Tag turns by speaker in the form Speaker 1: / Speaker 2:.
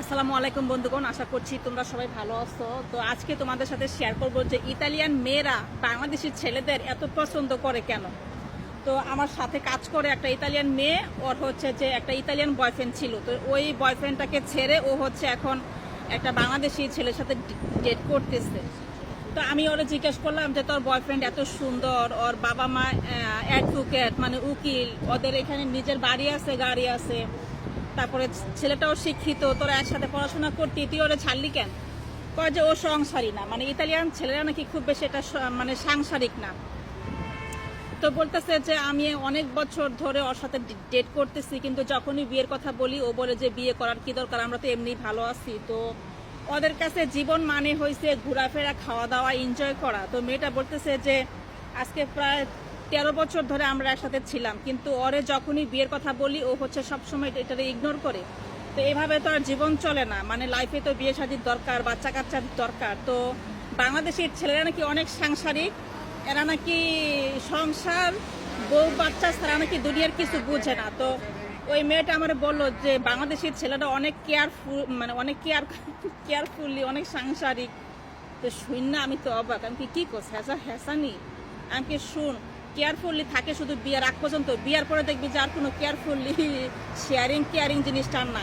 Speaker 1: আসসালামু আলাইকুম বন্ধুগণ, আশা করছি তোমরা সবাই ভালো আছো। তো আজকে তোমাদের সাথে শেয়ার করব যে ইতালিয়ান মেয়েরা বাংলাদেশি ছেলেদের এত পছন্দ করে কেন? তো আমার সাথে কাজ করে একটা ইতালিয়ান মেয়ে, ওর হচ্ছে যে একটা ইতালিয়ান বয়ফ্রেন্ড ছিল। তো ওই বয়ফ্রেন্ডটাকে ছেড়ে ও হচ্ছে এখন একটা বাংলাদেশি ছেলের সাথে ডেট করতেছে। তো আমি ওরা জিজ্ঞেস করলাম যে, তোর বয়ফ্রেন্ড এত সুন্দর, ওর বাবা মা অ্যাডভোকেট মানে উকিল, ওদের এখানে নিজের বাড়ি আছে, গাড়ি আছে তারপরে ছেলেটাও শিক্ষিত, তোরা একসাথে পড়াশোনা করতি, তুই ওরা ছাড়লি কেন? কয় যে ও সংসারী না মানে ইতালিয়ান ছেলেরা নাকি খুব বেশি এটা মানে সাংসারিক না। তো বলতেছে যে আমি অনেক বছর ধরে ওর সাথে ডেট করতেছি, কিন্তু যখনই বিয়ের কথা বলি, ও বলে যে বিয়ে করার কি দরকার, আমরা তো এমনি ভালো আছি। তো ওদের কাছে জীবন মানে হয়েছে ঘোরাফেরা খাওয়া দাওয়া এনজয় করা। তো মেয়েটা বলতেছে যে আজকে প্রায় তেরো বছর ধরে আমরা একসাথে ছিলাম, কিন্তু ওরে যখনই বিয়ের কথা বলি, ও হচ্ছে সবসময় এটা ইগনোর করে। তো এভাবে তো আর জীবন চলে না। মানে লাইফে তো বিয়ে শাদির দরকার বাচ্চা কাচ্চার দরকার। তো বাংলাদেশের ছেলেরা নাকি অনেক সাংসারিক, এরা নাকি সংসার, বউ, বাচ্চা ছাড়া নাকি দুনিয়ার কিছু বুঝে না। তো ওই মেয়েটা আমার বলল যে, বাংলাদেশের ছেলেরা অনেক কেয়ারফুল মানে অনেক কেয়ার কেয়ারফুলি অনেক সাংসারিক। তো শুন না আমি তো অবাক। আমি কি করছি? হ্যাঁ হ্যাসানি আমি কি শুন কেয়ারফুলি থাকে শুধু বিয়ার আগ পর্যন্ত। বিয়ার পরে দেখবি যার কোনো কেয়ারফুললি শেয়ারিং কেয়ারিং জিনিসটা নাই।